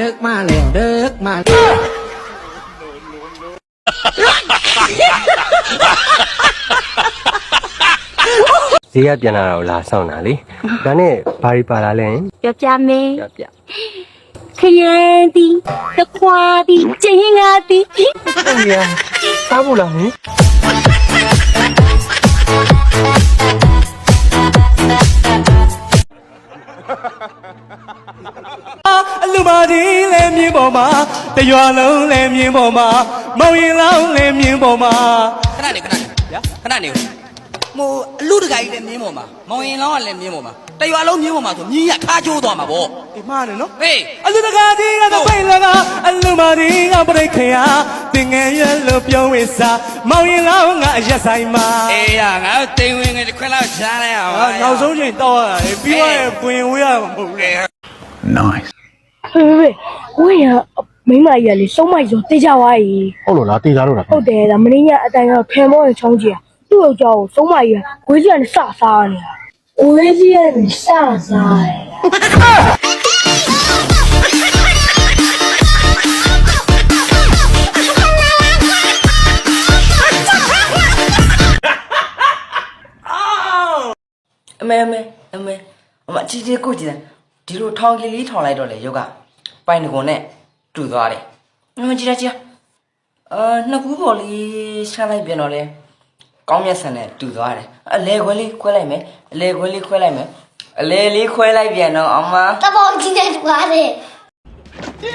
นึกมาแล้วเดึกมา ဈေးကပြန်လာတော့လာဆောင်တာလေဒါနဲ့ဘာရီပါလာလဲ ပြောပြမယ် ပြပြ ခရမ်းတီတခွာတီကျင်းငါတီ ဟုတ်ရစားဖို့လားဟင် အလူပါကြီးလည်းမြင်းပေါ်မှာတရွာလုံးလည်းမြင်းပေါ်မှာမောင်ရင်လောင်းလည်းမြင်းပေါ်မှာခဏနေခဏနေဗျာခဏနေဟိုအလူတကာကြီးလည်းမြင်းပေါ်မှာမောင်ရင်လောင်းကလည်းမြင်းပေါ်မှာတရွာလုံးမြင်းပေါ်မှာဆိုမြင်းရခါကျိုးသွားမှာဗောဒီမှားတယ်နော်ဟေးအလူတကာကြီးကတပိတ်လကအလူပါကြီးကပြိတ်ခရတင်ငယ်ရလို့ပြောဝိစားမောင်ရင်လောင်းကအရက်ဆိုင်မှာအေးရငါတို့တိမ်ဝင်ငယ်တစ်ခွက်လောက်ရှားလိုက်အောင်အာနောက်ဆုံးချိန်တောက်ရတာလေပြီးတော့ရင်ပွင်ဝေးရမှာမဟုတ်ဘူးလေ ဖေဖေဝေးရမိမကြီးကလေစုံးမိုက်ဆိုတေးကြသွားပြီဟုတ်လို့လားတေးကြလို့လားဟုတ်တယ်ဒါမင်းကြီးကအတိုင်ကခဲမောရင်ချောင်းကြီးอ่ะသူ့ယောက်ျားကိုစုံးမိုက်ကြီးကဝေးကြီးကနေစစားနေတာဝေးကြီးကနေစစားတယ်အမေအမေအမေအမအချီချီကိုကြည့်တယ်ဒီလိုထောင်ကလေးလေးထောင်လိုက်တော့လေရုပ်က ပိုင်တကွန်နဲ့တူသွားတယ်အမကြည့်ရကြည့်ရအာနှစ်ကူးပေါ်လေးရှာလိုက်ပြန်တော့လေကောင်းမြတ်ဆန်နဲ့တူသွားတယ်အလဲခွဲလေးခွဲလိုက်မယ်အလဲခွဲလေးခွဲလိုက်မယ်အလဲလေးခွဲလိုက်ပြန်တော့အမတဘောကြီးနဲ့တူပါတယ်အ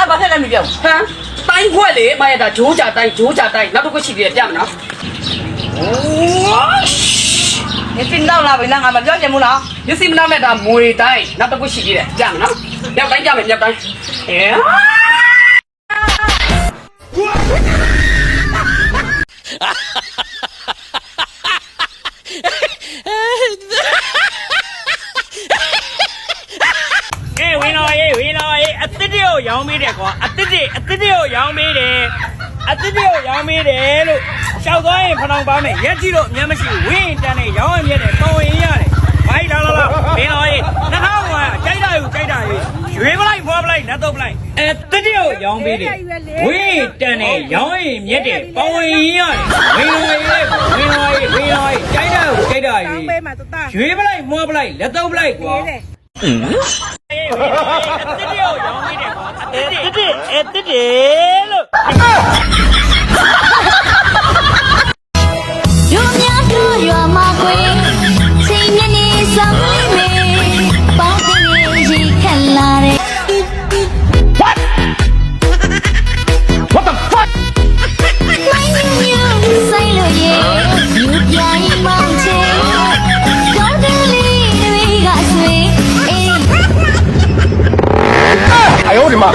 ဲ့ဘာဖြစ်လဲမပြောဟမ်တိုင်းခွက်လေမရတာဂျိုးကြတိုင်းဂျိုးကြတိုင်းနောက်တစ်ခုရှိသေးတယ်ပြမနော်你 မျက်စိနောက်လာပြီလားငါမပြောချင်ဘူးလားမျက်စိမနောက်နဲ့ဒါမွေတိုင်းနောက်တစ်ခုရှိသေးတယ်ကြားမနော်မြောက်တိုင်းကြားမယ်မြောက်တိုင်းအဲเอ้วินอยเอ้วินอยเอ้အသစ်တွေကိုရောင်းပေးတယ်ကွာအသစ်တွေအသစ်တွေကိုရောင်းပေးတယ်အသစ်တွေကိုရောင်းပေးတယ်လို့ ရှောက်သွားရင်ဖနောင်ပါမယ်ရက်ကြည့်လို့အများမရှိဘူးဝင်းတန်းနေရောင်းရမြဲတယ်တော်ရင်ရတယ်ဘိုက်လာလာလာဝင်တော့ရေးနှစ်ထောင်ကကြိုက်တာယူကြိုက်တာယူရွေးပလိုက်ဖွာပလိုက်နတ်တော့ပလိုက်အတစ်တည်းကိုရောင်းပေးတယ်ဝင်းတန်းနေရောင်းရင်မြဲတယ်တော်ရင်ရတယ်ဝင်တော့ရေးဝင်တော့ရေးဝင်တော့ရေးကြိုက်တာယူကြိုက်တာယူရွေးပလိုက်မွားပလိုက်လက်တော့ပလိုက်ကွာတစ်တည်းကိုရောင်းနေတယ်ကွာတစ်တည်းအဲတစ်တည်းလို့ মা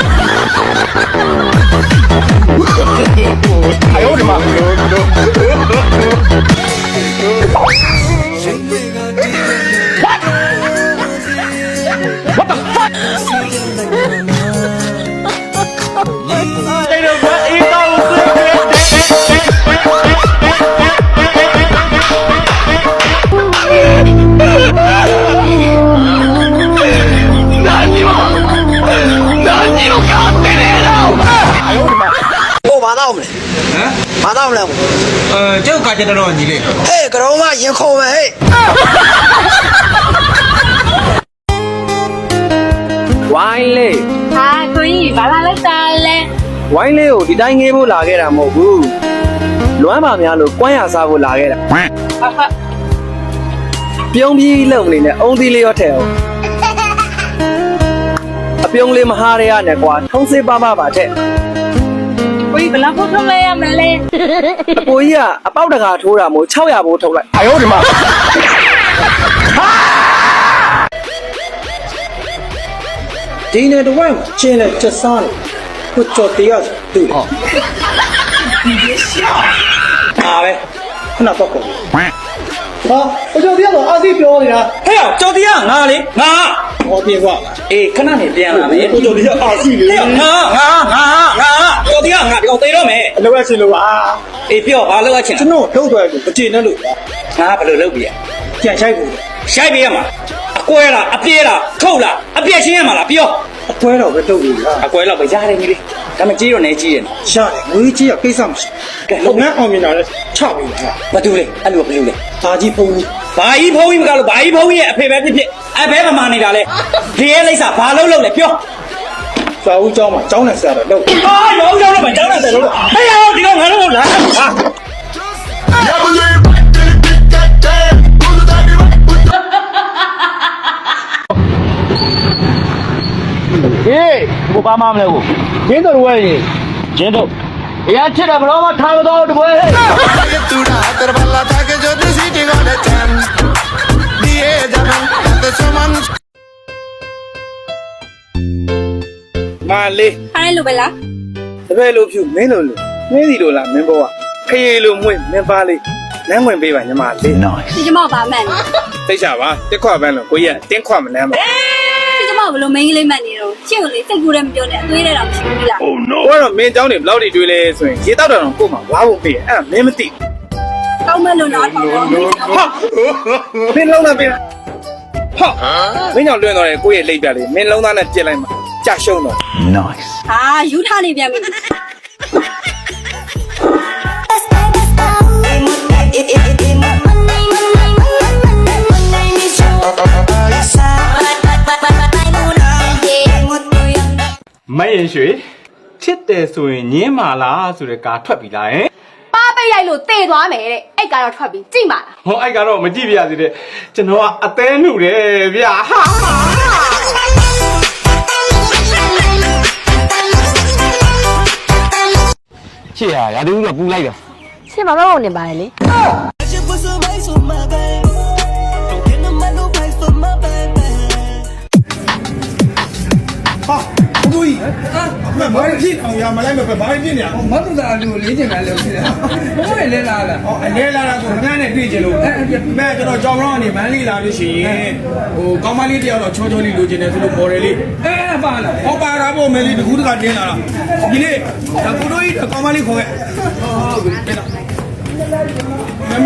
What the fuck? တော့မလဲဟမ်မတော့မလဲဘူးအဲကျုပ်ကကြတော့ညီလေးဟေးကရုံးမရင်ခုံမယ်ဟေးဝိုင်းလေးဟာကိုကြီးဘာလာလိုက်တာလဲဝိုင်းလေးကိုဒီတိုင်းငေးဖို့လာခဲ့တာမဟုတ်ဘူးလွမ်းပါများလို့ကွမ်းရစားဖို့လာခဲ့တာပြုံးပြီးလုံနေနဲ့အုံးသီးလေးရောထဲအောင်အပြုံးလေးမဟာရဲရနဲ့ကွာထုံးစေးပါပါပါတဲ့ ဘယ်လောက်ဖို့ထုတ်လိုက်ရမလဲအကိုကြီးကအပေါက်တကာထိုးတာမို့600ဘိုးထုတ်လိုက်အယောဒီမှာဒီနေတော့ဝိုင်းချင်းနဲ့ချက်စားလို့ကိုကြော်တရားတူဟုတ်ဒီရှာအားပဲခုနတော့ကောဟောကိုကြော်တရားတော့အစီပြောနေတာဟဲ့ကြော်တရားငါလေငါ ဟောပြေကွာအေးခဏနေပြန်လာမယ်ကိုကြော်တရားအာစီလေဟဲ့ငါငါငါငါကြော်တရားငါဒီကောင်သေးတော့မယ်အလုပ်ရချင်းလို့ပါအေးပြောဘာလို့အချင်းကျွန်တော်ထုတ်သွားတယ်မကြည့်နဲ့လို့ငါဘယ်လိုလုပ်ပြရကြံချိုက်ဘူးရိုက်ပေးရမှာအကွဲလားအပြေးလားထုတ်လားအပြက်ရှင်းရမှာလားပြောအကွဲတော့ပဲတုတ်လို့လားအကွဲတော့ပဲရတယ်ကြီးလေးဒါမှကြီးတော့နေကြီးတယ်နော်ရတယ်ငွေကြီးကကိစ္စမရှိကဲလုပ်ငန်းအောင်မြင်တာလဲချပြီလားဘာတူလဲအဲ့လိုဘယ်လိုလဲဒါကြီးဖုန်းကြီး ဘာကြီးဖုန်းကြီးမကလို့ဘာကြီးဖုန်းကြီးရဲ့အဖေပဲဖြစ်ဖြစ်အဖေမမာနေတာလဲဒီရဲ့လိမ့်စာဘာလို့လုပ်လဲပြော စာဦးเจ้าမှာကျောင်းနဲ့ဆရာတော့လုပ် အာရောင်းကြောင်းတော့မကြောင်းနဲ့တယ်လို့ဟဲ့ရောဒီကောင်ငါတို့လာဟာ ဟေးဘုဘာမှမလဲကိုကျင်းတော်ဝဲရင်ကျင်းတော်အရာချစ်တယ်ဘလို့မထားမတော့တပွဲဟဲ့ လေး ခိုင်းလို့ပဲလား တပည့်လို့ဖြူမင်းလို့လို့မင်းစီလို့လားမင်းဘောကခရီးလို့မွေ့မင်းပါလေးလမ်းဝင်ပေးပါညီမလေး ဒီကျမဘာမှန်လဲ သိချပါတက်ခွပန်းလို့ကိုကြီးကတင်းခွမနှမ်းပါ ဒီကျမဘလို့မင်းကလေးမှန်နေတော့ရှင့်ကိုလေစိတ်ကူးလည်းမပြောနဲ့အသွေးလည်းတော့မရှိဘူးလား ဟိုကတော့မင်းเจ้าတွေဘလောက်တွေတွေးလဲဆိုရင်ရေတောက်တာတော့ကို့မှာဝါဖို့ပေးအဲ့ဒါမင်းမသိ တောင်းမဲ့လို့တော့ထောက်တော့ ဟာမင်းလုံးသားပေးဟာမင်းကြောင့်လွှင့်သွားတယ်ကိုယ့်ရဲ့လိပ်ပြလေးမင်းလုံးသားနဲ့ပြစ်လိုက်မှာ ကြာရှုံးတော့ဟာယူထားနေပြန်ပြီမရင်ရွှေချစ်တယ်ဆိုရင်ညင်းမာလားဆိုတဲ့ကာထွက်ပြီလားဟင်ပါပိတ်လိုက်လို့တေသွားမယ်တဲ့အဲ့ကတော့ထွက်ပြီးကြိတ်ပါလားဟောအဲ့ကတော့မကြည့်ပြရသေးတဲ့ကျွန်တော်ကအသေးနှုတ်တယ်ဗျာဟာ ချစ်ရရာတူးတော့ပူလိုက်တာရှင်းမမဟုတ်နေပါလေဟာ ဘုကြီးအမဘာဖြစ်အောင်ရမလိုက်မပဲဘာဖြစ်နေရမတူတာလူလေးကျင်တယ်လို့ဖြစ်တယ်ဘယ်လဲလာလားဟောအလဲလာတာကိုငန်းနဲ့တွေ့ကြလို့မဲကျွန်တော်ကြောင်ရောင်းနေမန်းလေးလာလို့ရှိရင်ဟိုကောင်းမလေးတယောက်တော့ချောချောလေးလိုချင်တယ်ဆိုလို့ model လေးအဲပါလားဟောပါတာပေါ့မဲလေးတကူးတကတင်းလာတာဒီနေ့ဒါကိုတို့ကြီးကောင်းမလေးခေါ်ခဲ့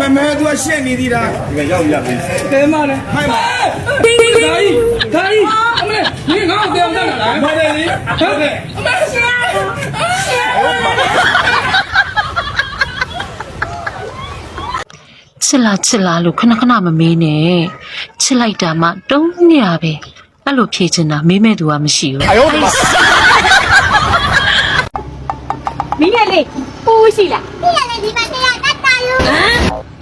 မမမဲသူကရှက်နေသေးတာဒီကရောက်ရပြီတဲမလဲဟိုင်းပါဒီဒီဒါကြီး ဒါကြီးအမေဒီငါ့ကိုတဲအောင်တက်လာလား model လေးဟုတ်ကဲ့ အမေဆရာ ချစ်လာချစ်လာလို့ခဏခဏမမေးနဲ့ချစ်လိုက်တာမှတုံးနေရပဲအဲ့လိုဖြေချင်တာမေးမဲ့သူကမရှိဘူး 哎呦我的妈！ မင်းရဲ့လေးပူရှိလား ပြည့်ရတယ်ဒီမှာနေရတတ်တာယူ ဘ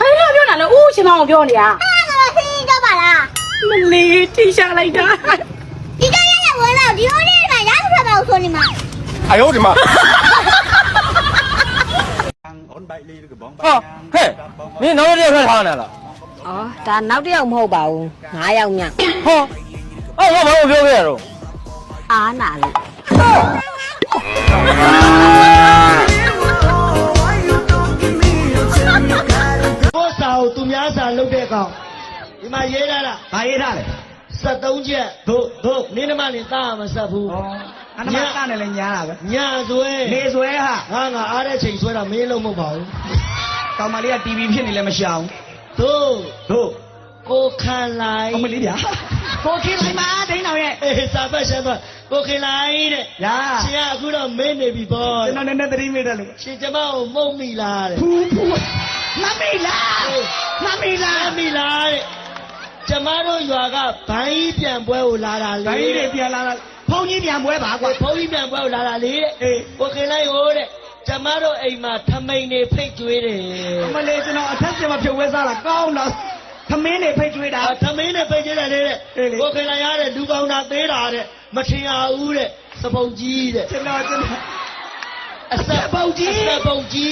ယ်လိုပြောတာလဲဦးရှင်မောင်ပြောနေတာ အဲ့ဒါကခင်းတော့ပါလား မလေးထိရှာလိုက်တာ ဒီကရရဝင်တော့ဒီဟိုလေးမှာရမ်းထွက်ပါဦးဆိုနေမှာ 哎呦我的妈！ ဟာဟဲ့မင်းနောက်တစ်ယောက်ထွက်ထားနေတာလား ဩဒါနောက်တစ်ယောက်မဟုတ်ပါဘူး9ယောက်မြောက် ဟောအဲ့တော့ဘာလို့ပြောခဲ့ရတော့ အားနာလို့ ကိုစာကိုသူများစာလုပ်တဲ့ကောင်ဒီမှာရေးထားတာ ဘာရေးထားလဲ 73ချက်တို့တို့နင်းနမနေသားမဆက်ဘူးအနမကနဲ့လည်းညားတာပဲညဆွဲနေဆွဲဟာငါငါအားတဲ့ချိန်ဆွဲတာမင်းလုံးမဟုတ်ပါဘူးကောင်မလေးက TV ဖြစ်နေလည်းမရှောင်တို့တို့ကိုခံလိုက်အမလေးဗျာကိုခင်းလိုက်ပါဒိန်းတော်ရဲ့အေးစာပတ်ရှင်းသွားကိုခံလိုက်တဲ့ညာရှင်ကအခုတော့မင်းနေပြီပေါ့ကျွန်တော်နည်းနည်းသတိမိတယ်လို့ရှင်ကျမကိုမှုတ်မိလားတဲ့ဖူးဖူးမမေးလားမမေးလားမမိလားတဲ့ ကျမတို့ရွာကဘိုင်းပြန်ပွဲကိုလာတာလေဒိုင်းတွေပြန်လာတာဖုန်းကြီးပြန်ပွဲပါကွာဘုန်းကြီးပြန်ပွဲကိုလာတာလေတဲ့ကိုခင်လိုက်ဟိုတဲ့ကျမတို့အိမ်မှာထမိန်နေဖိတ်ကျွေးတယ်အမလေးကျွန်တော်အထက်ကျမဖြုတ်ဝဲစားတာကောင်းတော့သမင်းတွေဖိတ်ကျွေးတာအာထမင်းနဲ့ဖိတ်ကျွေးတယ်လေတဲ့အေးလေကိုခင်လိုက်ရတဲ့လူကောင်းတာသေးတာတဲ့မထင်ရဘူးတဲ့စပုတ်ကြီးတဲ့ကျွန်တော်ကျွန်တော်အဆက်ပုတ်ကြီးအဆက်ပုတ်ကြီး